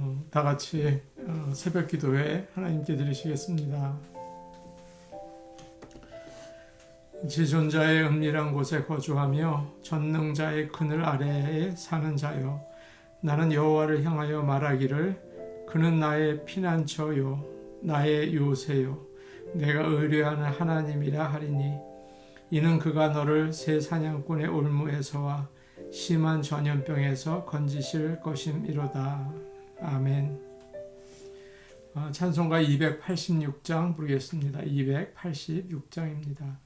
어, 다 같이 어, 새벽 기도회 하나님께 드리시겠습니다. 지존자의 은밀한 곳에 거주하며 전능자의 그늘 아래에 사는 자요 나는 여호와를 향하여 말하기를 그는 나의 피난처요 나의 요새요 내가 의뢰하는 하나님이라 하리니 이는 그가 너를 새 사냥꾼의 올무에서와 심한 전염병에서 건지실 것임이로다. 아멘. 어, 찬송가 286장 부르겠습니다. 286장입니다.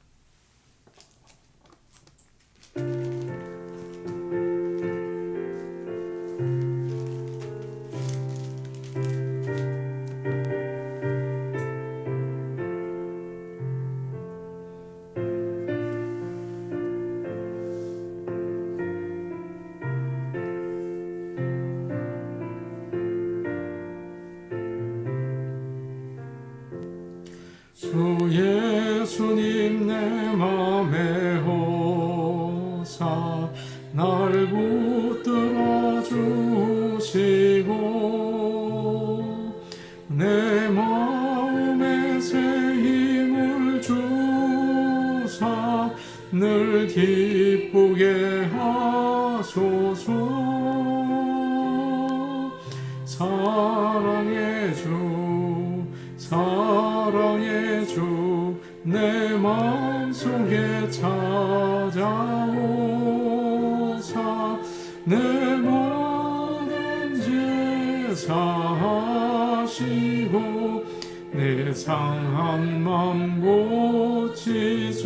사하시고 내 상한 맘 고치소서.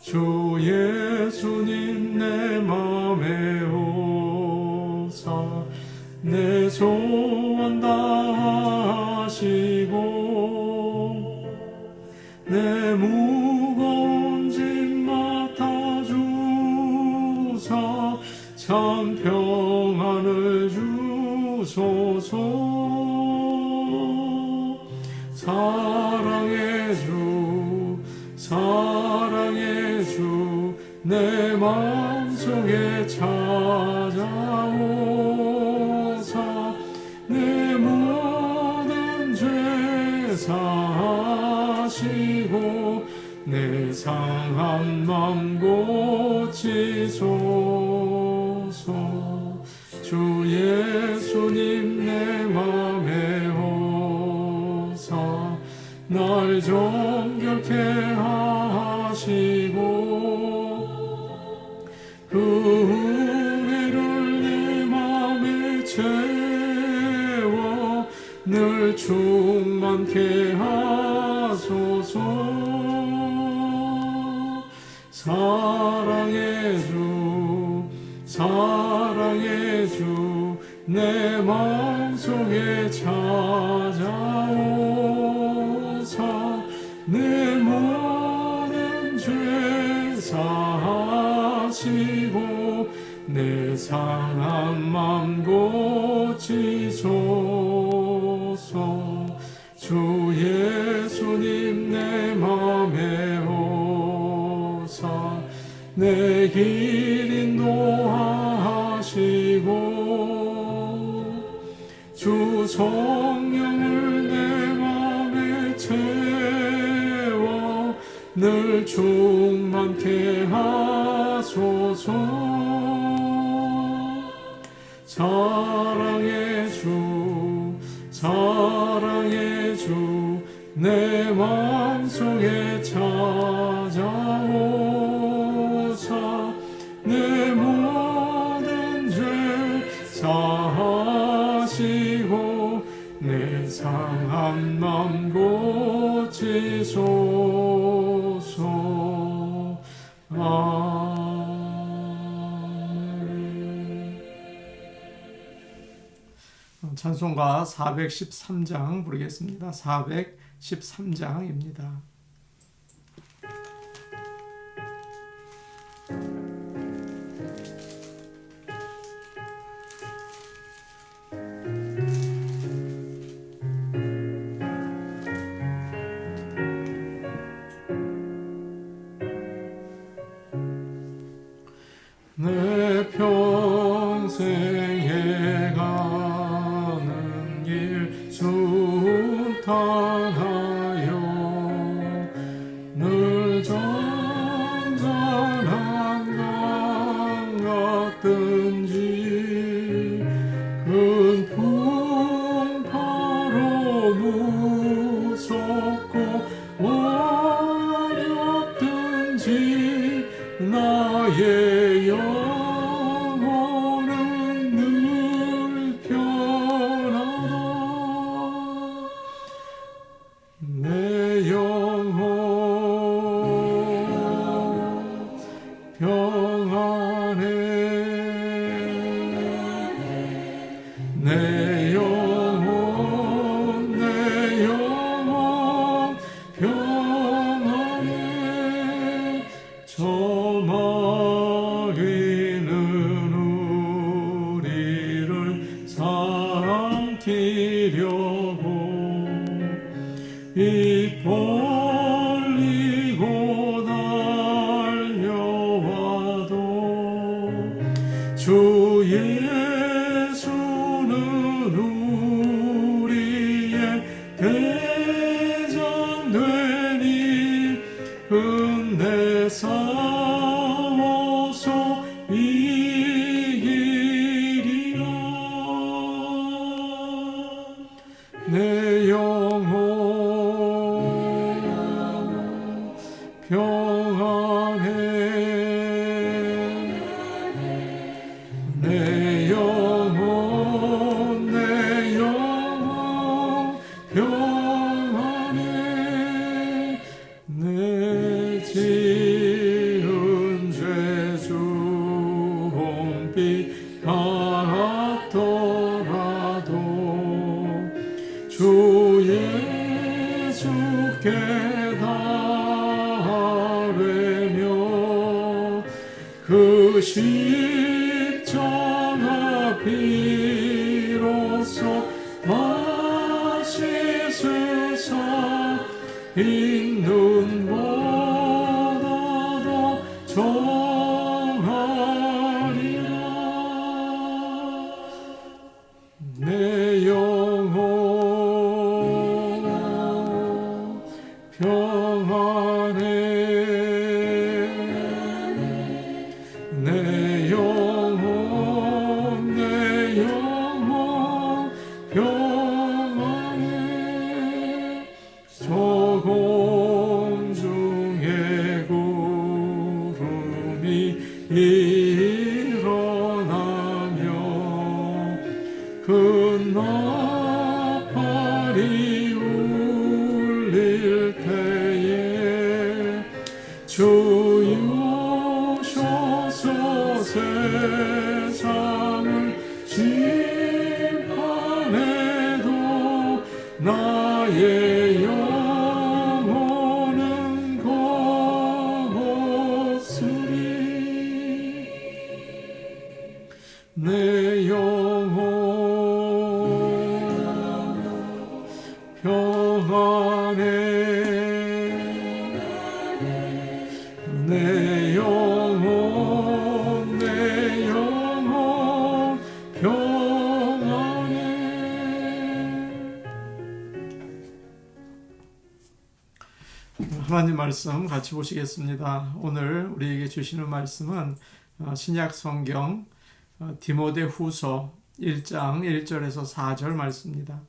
주 예수님 내 맘에 오사 내소 하시고 내 상한 맘 고치소서. 주 예수님 내 맘에 오사 날 정결케 하시고 그 은혜를 내 맘에 채워 늘 충만케 하 소서 사랑의 주 사랑의 주내 마음속에 찾아오사 내 모든 죄 사하시고 내 상한 맘 고치소 충만케 하소서. 사랑의 주 사랑의 주내 마음속에 찾아오사. 내 모든 죄 사하시고 내 상한 맘 고치소 찬송가 413장 부르겠습니다. 413장입니다. 어 입 주홍빛 같더라도 주 예수께 달래며 그십 저 하나님 말씀 같이 보시겠습니다. 오늘 우리에게 주시는 말씀은 어, 신약 성경 어, 디모데 후서 1장 1절에서 4절 말씀입니다.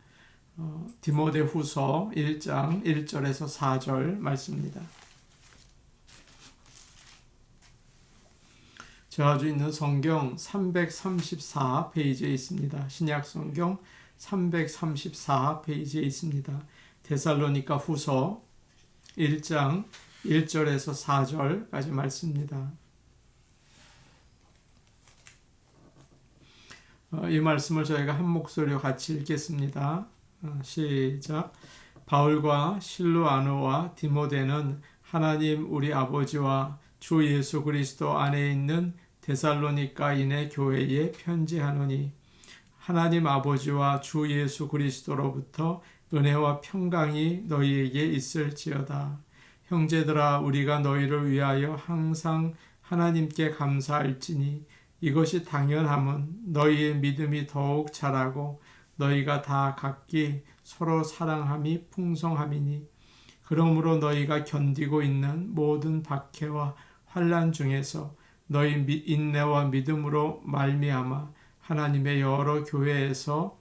어, 디모데 후서 1장 1절에서 4절 말씀입니다. 저 아주 있는 성경 334페이지에 있습니다. 신약 성경 334페이지에 있습니다. 데살로니가 후서 1장 1절에서 4절까지 말씀입니다. 어, 이 말씀을 저희가 한 목소리로 같이 읽겠습니다. 어, 시작. 바울과 실루아노와 디모데는 하나님 우리 아버지와 주 예수 그리스도 안에 있는 데살로니가인의 교회에 편지하노니 하나님 아버지와 주 예수 그리스도로부터 은혜와 평강이 너희에게 있을지어다. 형제들아 우리가 너희를 위하여 항상 하나님께 감사할지니 이것이 당연함은 너희의 믿음이 더욱 자라고 너희가 다 각기 서로 사랑함이 풍성함이니 그러므로 너희가 견디고 있는 모든 박해와 환란 중에서 너희 미- 인내와 믿음으로 말미암아 하나님의 여러 교회에서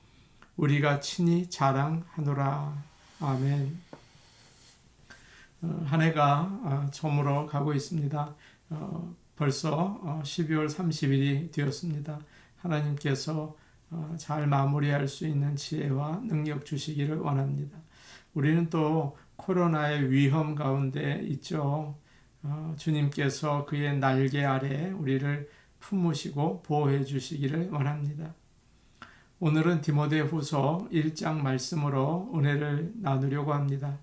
우리가 친히 자랑하노라. 아멘. 어, 한 해가 어, 저물어 가고 있습니다. 어, 벌써 어, 12월 30일이 되었습니다. 하나님께서 어, 잘 마무리할 수 있는 지혜와 능력 주시기를 원합니다. 우리는 또 코로나의 위험 가운데 있죠. 어, 주님께서 그의 날개 아래 우리를 품으시고 보호해 주시기를 원합니다. 오늘은 디모데 후서 1장 말씀으로 은혜를 나누려고 합니다.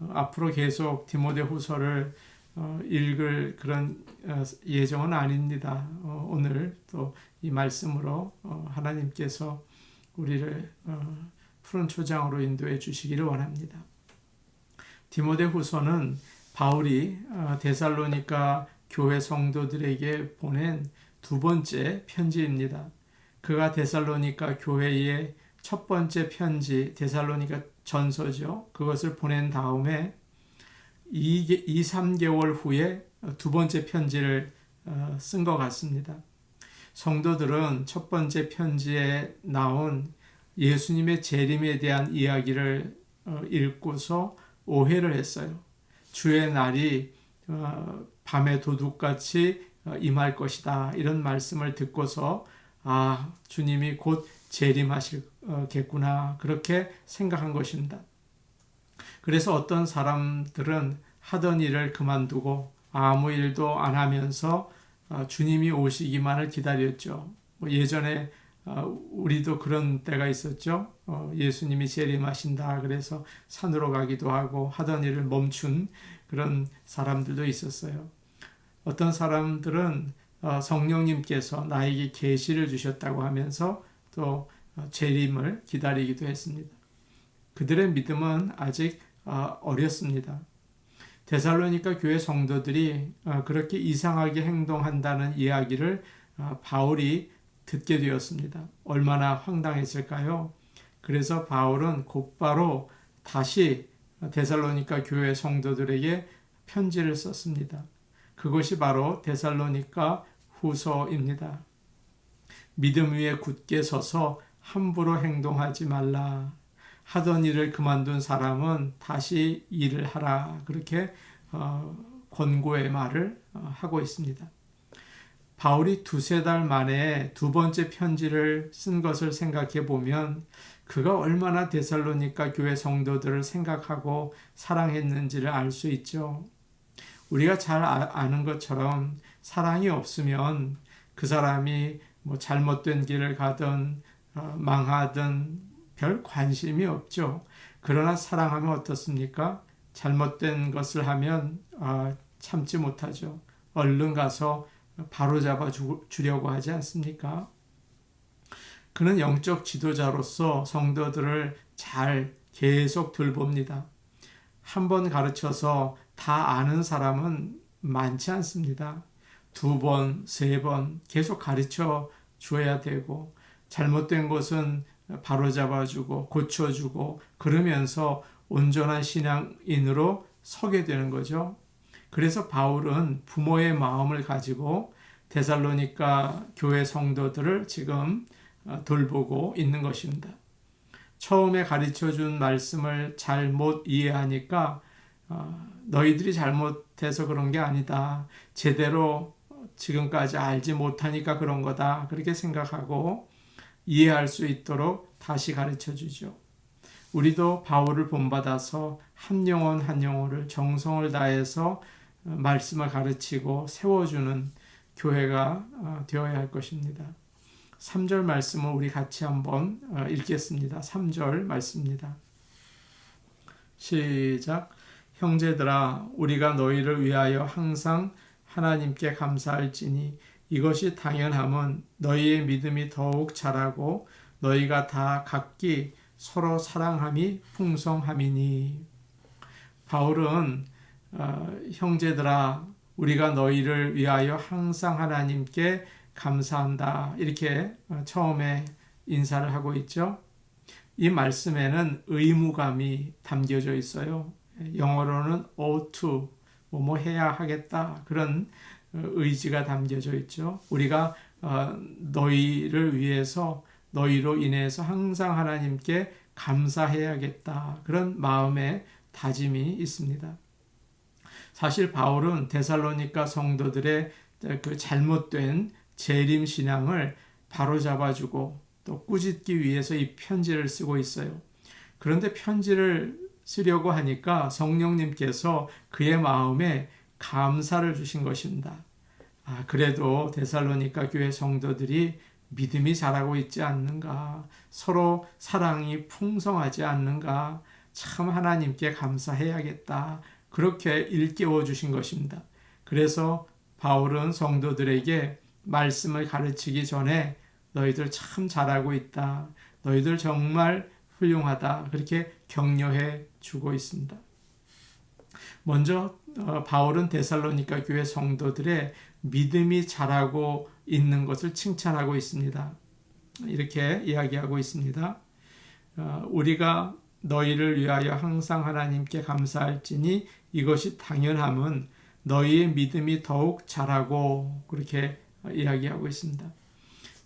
어, 앞으로 계속 디모데 후서를 어, 읽을 그런 어, 예정은 아닙니다. 어, 오늘 또 이 말씀으로 어, 하나님께서 우리를 어, 푸른 초장으로 인도해 주시기를 원합니다. 디모데 후서는 바울이 어, 데살로니가 교회 성도들에게 보낸 두 번째 편지입니다. 그가 데살로니가 교회의 첫 번째 편지 데살로니가 전서죠. 그것을 보낸 다음에 2, 2 3개월 후에 두 번째 편지를 어, 쓴것 같습니다. 성도들은 첫 번째 편지에 나온 예수님의 재림에 대한 이야기를 어, 읽고서 오해를 했어요. 주의 날이 어, 밤의 도둑같이 임할 것이다. 이런 말씀을 듣고서 아, 주님이 곧 재림하실겠구나. 그렇게 생각한 것입니다. 그래서 어떤 사람들은 하던 일을 그만두고 아무 일도 안 하면서 어, 주님이 오시기만을 기다렸죠. 뭐 예전에 어, 우리도 그런 때가 있었죠. 어, 예수님이 재림하신다. 그래서 산으로 가기도 하고 하던 일을 멈춘 그런 사람들도 있었어요. 어떤 사람들은 성령님께서 나에게 계시를 주셨다고 하면서 또 재림을 기다리기도 했습니다. 그들의 믿음은 아직 어렸습니다. 데살로니가 교회 성도들이 그렇게 이상하게 행동한다는 이야기를 바울이 듣게 되었습니다. 얼마나 황당했을까요? 그래서 바울은 곧바로 다시 데살로니가 교회 성도들에게 편지를 썼습니다. 그것이 바로 데살로니가 후서입니다. 믿음 위에 굳게 서서 함부로 행동하지 말라. 하던 일을 그만둔 사람은 다시 일을 하라. 그렇게 어, 권고의 말을 어, 하고 있습니다. 바울이 두세 달 만에 두 번째 편지를 쓴 것을 생각해 보면 그가 얼마나 데살로니가 교회 성도들을 생각하고 사랑했는지를 알 수 있죠. 우리가 잘 아는 것처럼 사랑이 없으면 그 사람이 뭐 잘못된 길을 가든 어, 망하든 별 관심이 없죠. 그러나 사랑하면 어떻습니까? 잘못된 것을 하면 아, 참지 못하죠. 얼른 가서 바로 잡아 주려고 하지 않습니까? 그는 영적 지도자로서 성도들을 잘 계속 돌봅니다. 한 번 가르쳐서 다 아는 사람은 많지 않습니다. 두 번, 세 번 계속 가르쳐 줘야 되고 잘못된 것은 바로잡아주고 고쳐주고 그러면서 온전한 신앙인으로 서게 되는 거죠. 그래서 바울은 부모의 마음을 가지고 데살로니가 교회 성도들을 지금 돌보고 있는 것입니다. 처음에 가르쳐 준 말씀을 잘못 이해하니까 너희들이 잘못해서 그런 게 아니다. 제대로 지금까지 알지 못하니까 그런 거다. 그렇게 생각하고 이해할 수 있도록 다시 가르쳐 주죠. 우리도 바울을 본받아서 한 영혼 한 영혼을 정성을 다해서 말씀을 가르치고 세워주는 교회가 되어야 할 것입니다. 3절 말씀을 우리 같이 한번 읽겠습니다. 3절 말씀입니다. 시작. 형제들아, 우리가 너희를 위하여 항상 하나님께 감사할지니 이것이 당연함은 너희의 믿음이 더욱 자라고 너희가 다 각기 서로 사랑함이 풍성함이니 바울은 어, 형제들아 우리가 너희를 위하여 항상 하나님께 감사한다 이렇게 어, 처음에 인사를 하고 있죠. 이 말씀에는 의무감이 담겨져 있어요. 영어로는 ought to 뭐뭐 해야 하겠다 그런 의지가 담겨져 있죠. 우리가 어, 너희를 위해서 너희로 인해서 항상 하나님께 감사해야겠다. 그런 마음의 다짐이 있습니다. 사실 바울은 데살로니가 성도들의 그 잘못된 재림 신앙을 바로잡아주고 또 꾸짖기 위해서 이 편지를 쓰고 있어요. 그런데 편지를 쓰려고 하니까 성령님께서 그의 마음에 감사를 주신 것입니다. 아, 그래도 데살로니가 교회 성도들이 믿음이 자라고 있지 않는가, 서로 사랑이 풍성하지 않는가, 참 하나님께 감사해야겠다. 그렇게 일깨워 주신 것입니다. 그래서 바울은 성도들에게 말씀을 가르치기 전에 너희들 참 잘하고 있다. 너희들 정말 훌륭하다. 그렇게 격려해 주고 있습니다. 먼저 어, 바울은 데살로니가 교회 성도들의 믿음이 자라고 있는 것을 칭찬하고 있습니다. 이렇게 이야기하고 있습니다. 어, 우리가 너희를 위하여 항상 하나님께 감사할지니 이것이 당연함은 너희의 믿음이 더욱 자라고 그렇게 이야기하고 있습니다.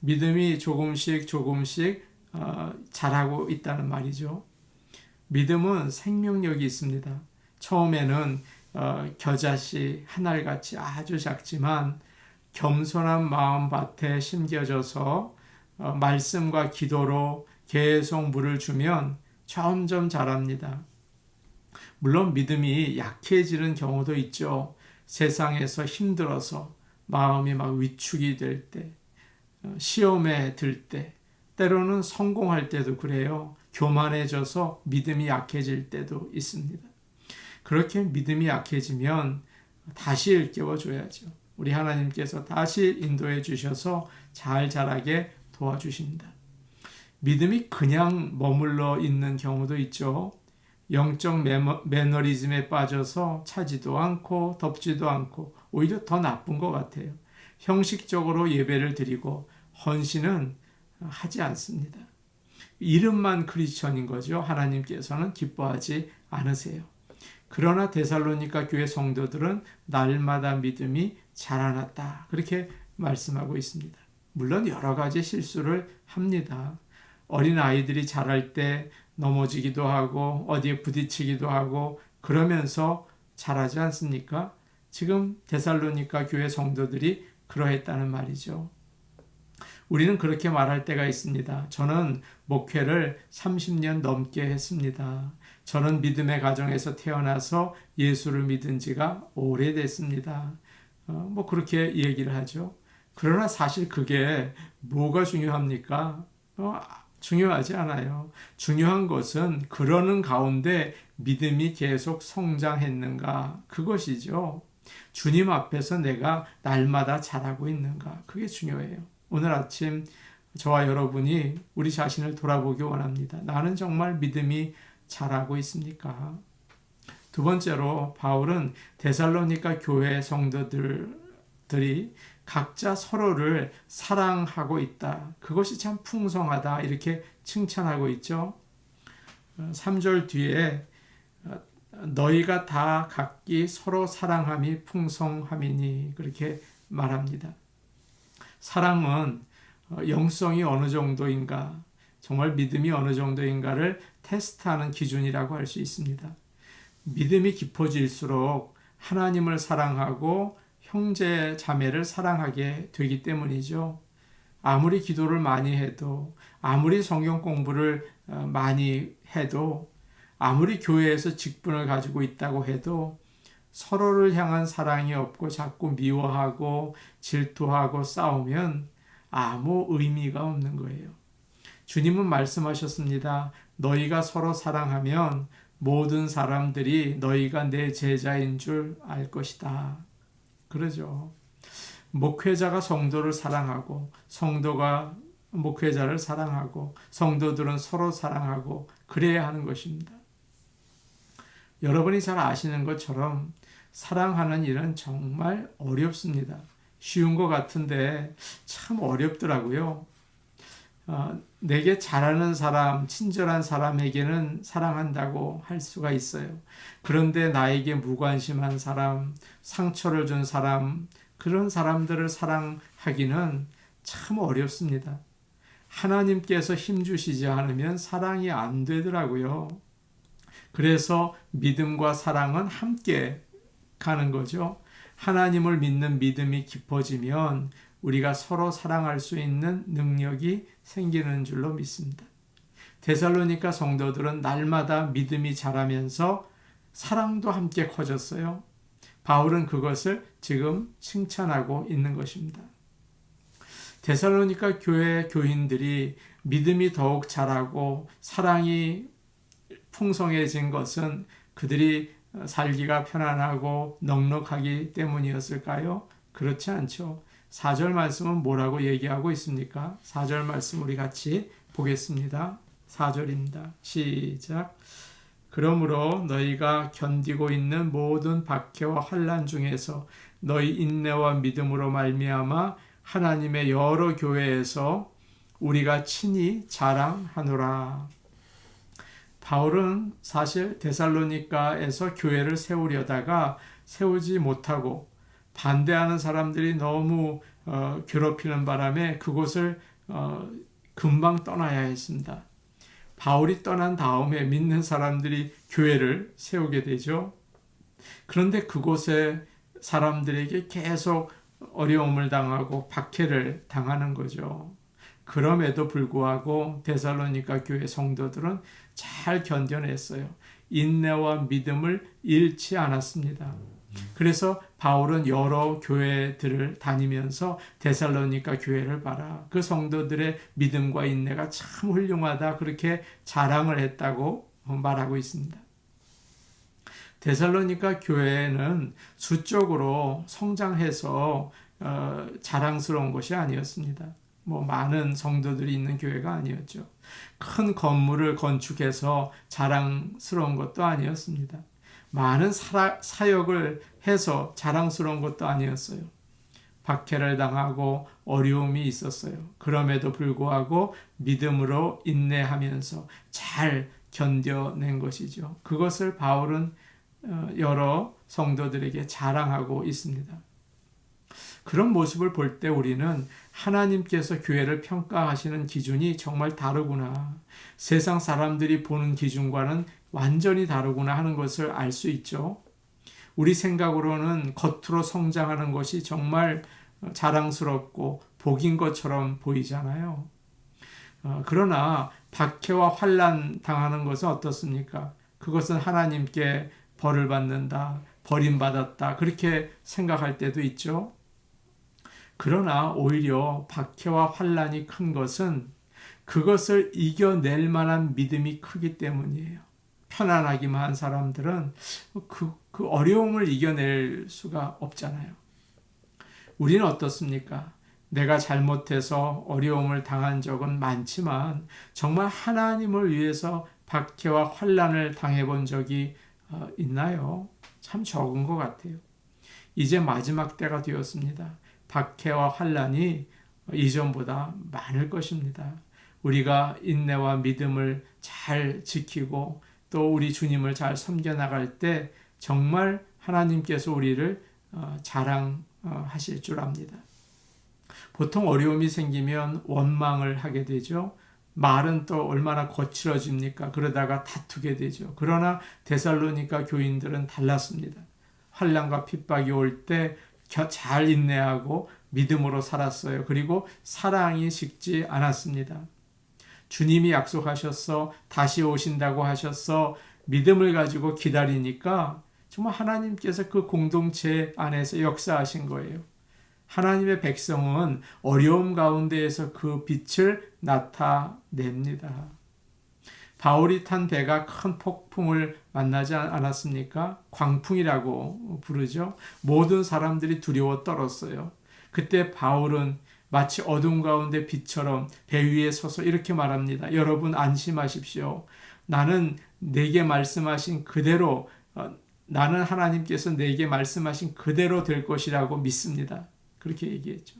믿음이 조금씩 조금씩 어, 자라고 있다는 말이죠. 믿음은 생명력이 있습니다. 처음에는 어, 겨자씨 하늘같이 아주 작지만 겸손한 마음밭에 심겨져서 어, 말씀과 기도로 계속 물을 주면 점점 자랍니다. 물론 믿음이 약해지는 경우도 있죠. 세상에서 힘들어서 마음이 막 위축이 될 때, 어, 시험에 들 때, 때로는 성공할 때도 그래요. 교만해져서 믿음이 약해질 때도 있습니다. 그렇게 믿음이 약해지면 다시 일깨워 줘야죠. 우리 하나님께서 다시 인도해 주셔서 잘 자라게 도와주십니다. 믿음이 그냥 머물러 있는 경우도 있죠. 영적 매너리즘에 빠져서 차지도 않고 덮지도 않고 오히려 더 나쁜 것 같아요. 형식적으로 예배를 드리고 헌신은 하지 않습니다. 이름만 크리스천인 거죠. 하나님께서는 기뻐하지 않으세요. 그러나 데살로니가 교회 성도들은 날마다 믿음이 자라났다. 그렇게 말씀하고 있습니다. 물론 여러 가지 실수를 합니다. 어린 아이들이 자랄 때 넘어지기도 하고 어디에 부딪히기도 하고 그러면서 자라지 않습니까? 지금 데살로니가 교회 성도들이 그러했다는 말이죠. 우리는 그렇게 말할 때가 있습니다. 저는 목회를 30년 넘게 했습니다. 저는 믿음의 가정에서 태어나서 예수를 믿은 지가 오래됐습니다. 어, 뭐 그렇게 얘기를 하죠. 그러나 사실 그게 뭐가 중요합니까? 어, 중요하지 않아요. 중요한 것은 그러는 가운데 믿음이 계속 성장했는가 그것이죠. 주님 앞에서 내가 날마다 잘하고 있는가 그게 중요해요. 오늘 아침 저와 여러분이 우리 자신을 돌아보기 원합니다. 나는 정말 믿음이 잘하고 있습니까? 두 번째로 바울은 데살로니가 교회 성도들이 각자 서로를 사랑하고 있다. 그것이 참 풍성하다. 이렇게 칭찬하고 있죠. 3절 뒤에 너희가 다 각기 서로 사랑함이 풍성함이니 그렇게 말합니다. 사랑은 어, 영성이 어느 정도인가, 정말 믿음이 어느 정도인가를 테스트하는 기준이라고 할 수 있습니다. 믿음이 깊어질수록 하나님을 사랑하고 형제 자매를 사랑하게 되기 때문이죠. 아무리 기도를 많이 해도, 아무리 성경 공부를 어, 많이 해도, 아무리 교회에서 직분을 가지고 있다고 해도 서로를 향한 사랑이 없고 자꾸 미워하고 질투하고 싸우면 아무 의미가 없는 거예요. 주님은 말씀하셨습니다. 너희가 서로 사랑하면 모든 사람들이 너희가 내 제자인 줄 알 것이다. 그러죠. 목회자가 성도를 사랑하고 성도가 목회자를 사랑하고 성도들은 서로 사랑하고 그래야 하는 것입니다. 여러분이 잘 아시는 것처럼 사랑하는 일은 정말 어렵습니다. 쉬운 것 같은데 참 어렵더라고요. 어, 내게 잘하는 사람, 친절한 사람에게는 사랑한다고 할 수가 있어요. 그런데 나에게 무관심한 사람, 상처를 준 사람, 그런 사람들을 사랑하기는 참 어렵습니다. 하나님께서 힘주시지 않으면 사랑이 안 되더라고요. 그래서 믿음과 사랑은 함께 가는 거죠. 하나님을 믿는 믿음이 깊어지면 우리가 서로 사랑할 수 있는 능력이 생기는 줄로 믿습니다. 데살로니카 성도들은 날마다 믿음이 자라면서 사랑도 함께 커졌어요. 바울은 그것을 지금 칭찬하고 있는 것입니다. 데살로니카 교회 교인들이 믿음이 더욱 자라고 사랑이 풍성해진 것은 그들이 살기가 편안하고 넉넉하기 때문이었을까요? 그렇지 않죠. 4절 말씀은 뭐라고 얘기하고 있습니까? 4절 말씀 우리 같이 보겠습니다. 4절입니다. 시작. 그러므로 너희가 견디고 있는 모든 박해와 환란 중에서 너희 인내와 믿음으로 말미암아 하나님의 여러 교회에서 우리가 친히 자랑하노라. 바울은 사실 데살로니카에서 교회를 세우려다가 세우지 못하고 반대하는 사람들이 너무 어, 괴롭히는 바람에 그곳을 어, 금방 떠나야 했습니다. 바울이 떠난 다음에 믿는 사람들이 교회를 세우게 되죠. 그런데 그곳에 사람들에게 계속 어려움을 당하고 박해를 당하는 거죠. 그럼에도 불구하고 데살로니가 교회 성도들은 잘 견뎌냈어요. 인내와 믿음을 잃지 않았습니다. 그래서 바울은 여러 교회들을 다니면서 데살로니가 교회를 봐라. 그 성도들의 믿음과 인내가 참 훌륭하다. 그렇게 자랑을 했다고 말하고 있습니다. 데살로니가 교회는 수적으로 성장해서 어, 자랑스러운 것이 아니었습니다. 뭐 많은 성도들이 있는 교회가 아니었죠. 큰 건물을 건축해서 자랑스러운 것도 아니었습니다. 많은 사, 사역을 해서 자랑스러운 것도 아니었어요. 박해를 당하고 어려움이 있었어요. 그럼에도 불구하고 믿음으로 인내하면서 잘 견뎌낸 것이죠. 그것을 바울은 어, 여러 성도들에게 자랑하고 있습니다. 그런 모습을 볼 때 우리는 하나님께서 교회를 평가하시는 기준이 정말 다르구나. 세상 사람들이 보는 기준과는 완전히 다르구나 하는 것을 알 수 있죠. 우리 생각으로는 겉으로 성장하는 것이 정말 자랑스럽고 복인 것처럼 보이잖아요. 어, 그러나 박해와 환란 당하는 것은 어떻습니까? 그것은 하나님께 벌을 받는다, 버림받았다 그렇게 생각할 때도 있죠. 그러나 오히려 박해와 환란이 큰 것은 그것을 이겨낼 만한 믿음이 크기 때문이에요. 편안하기만 한 사람들은 그, 그 어려움을 이겨낼 수가 없잖아요. 우리는 어떻습니까? 내가 잘못해서 어려움을 당한 적은 많지만 정말 하나님을 위해서 박해와 환란을 당해본 적이 어, 있나요? 참 적은 것 같아요. 이제 마지막 때가 되었습니다. 박해와 환란이 이전보다 많을 것입니다. 우리가 인내와 믿음을 잘 지키고 또 우리 주님을 잘 섬겨 나갈 때 정말 하나님께서 우리를 어, 자랑하실 줄 압니다. 보통 어려움이 생기면 원망을 하게 되죠. 말은 또 얼마나 거칠어집니까? 그러다가 다투게 되죠. 그러나 데살로니가 교인들은 달랐습니다. 환란과 핍박이 올 때 잘 인내하고 믿음으로 살았어요. 그리고 사랑이 식지 않았습니다. 주님이 약속하셨어. 다시 오신다고 하셨어. 믿음을 가지고 기다리니까 정말 하나님께서 그 공동체 안에서 역사하신 거예요. 하나님의 백성은 어려움 가운데에서 그 빛을 나타냅니다. 바울이 탄 배가 큰 폭풍을 만나지 않았습니까? 광풍이라고 부르죠. 모든 사람들이 두려워 떨었어요. 그때 바울은 마치 어둠 가운데 빛처럼 배 위에 서서 이렇게 말합니다. 여러분 안심하십시오. 나는 내게 말씀하신 그대로 어, 나는 하나님께서 내게 말씀하신 그대로 될 것이라고 믿습니다. 그렇게 얘기했죠.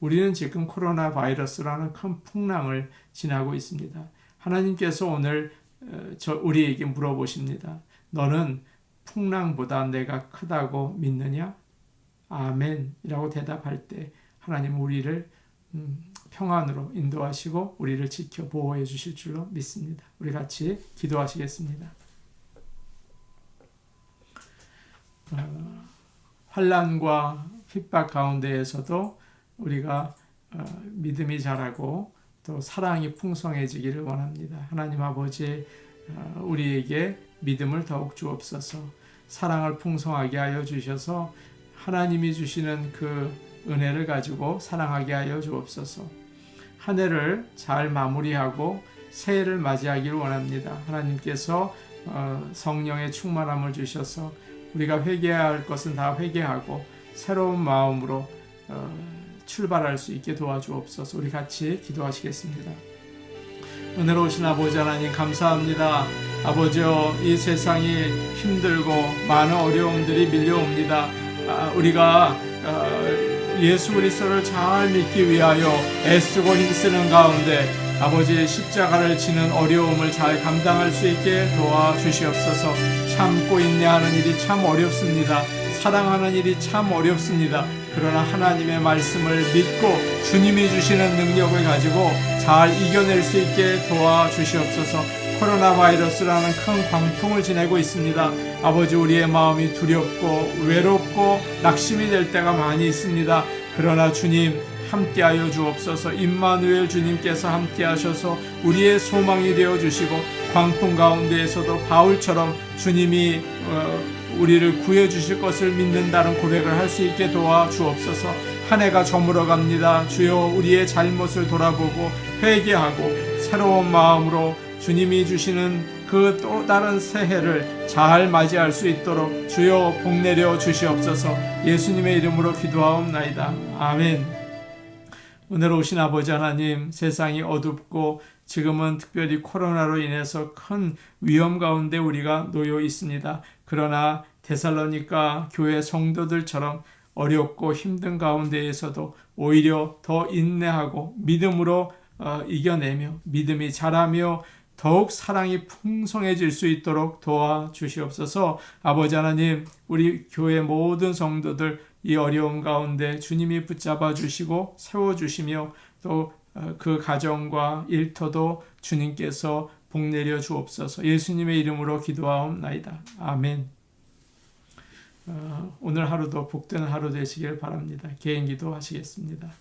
우리는 지금 코로나 바이러스라는 큰 풍랑을 지나고 있습니다. 하나님께서 오늘 어, 저 우리에게 물어보십니다. 너는 풍랑보다 내가 크다고 믿느냐? 아멘이라고 대답할 때 하나님 우리를 음, 평안으로 인도하시고 우리를 지켜 보호해 주실 줄로 믿습니다. 우리 같이 기도하시겠습니다. 어, 환란과 핍박 가운데에서도 우리가 어, 믿음이 자라고 또 사랑이 풍성해지기를 원합니다. 하나님 아버지 어, 우리에게 믿음을 더욱 주옵소서. 사랑을 풍성하게 하여 주셔서 하나님이 주시는 그 은혜를 가지고 사랑하게 하여 주옵소서. 한 해를 잘 마무리하고 새해를 맞이하기를 원합니다. 하나님께서 어, 성령의 충만함을 주셔서 우리가 회개해야 할 것은 다 회개하고 새로운 마음으로 어, 출발할 수 있게 도와주옵소서. 우리 같이 기도하시겠습니다. 은혜로우신 아버지 하나님 감사합니다. 아버지여 이 세상이 힘들고 많은 어려움들이 밀려옵니다. 아, 우리가 어, 예수 그리스도를 잘 믿기 위하여 애쓰고 힘쓰는 가운데 아버지의 십자가를 지는 어려움을 잘 감당할 수 있게 도와 주시옵소서. 참고 인내하는 일이 참 어렵습니다. 사랑하는 일이 참 어렵습니다. 그러나 하나님의 말씀을 믿고 주님이 주시는 능력을 가지고 잘 이겨낼 수 있게 도와 주시옵소서. 코로나 바이러스라는 큰 광풍을 지내고 있습니다. 아버지 우리의 마음이 두렵고 외롭고 낙심이 될 때가 많이 있습니다. 그러나 주님 함께하여 주옵소서. 임마누엘 주님께서 함께하셔서 우리의 소망이 되어 주시고 광풍 가운데에서도 바울처럼 주님이 어, 우리를 구해 주실 것을 믿는다는 고백을 할 수 있게 도와 주옵소서. 한 해가 저물어 갑니다. 주여 우리의 잘못을 돌아보고 회개하고 새로운 마음으로 주님이 주시는 그 또 다른 새해를 잘 맞이할 수 있도록 주여 복 내려 주시옵소서. 예수님의 이름으로 기도하옵나이다. 아멘. 은혜로우신 아버지 하나님, 세상이 어둡고 지금은 특별히 코로나로 인해서 큰 위험 가운데 우리가 놓여 있습니다. 그러나 데살로니가 교회 성도들처럼 어렵고 힘든 가운데에서도 오히려 더 인내하고 믿음으로 어, 이겨내며 믿음이 자라며 더욱 사랑이 풍성해질 수 있도록 도와 주시옵소서. 아버지 하나님, 우리 교회 모든 성도들 이 어려움 가운데 주님이 붙잡아 주시고 세워 주시며 또 그 가정과 일터도 주님께서 복 내려 주옵소서. 예수님의 이름으로 기도하옵나이다. 아멘. 어, 오늘 하루도 복된 하루 되시길 바랍니다. 개인 기도 하시겠습니다.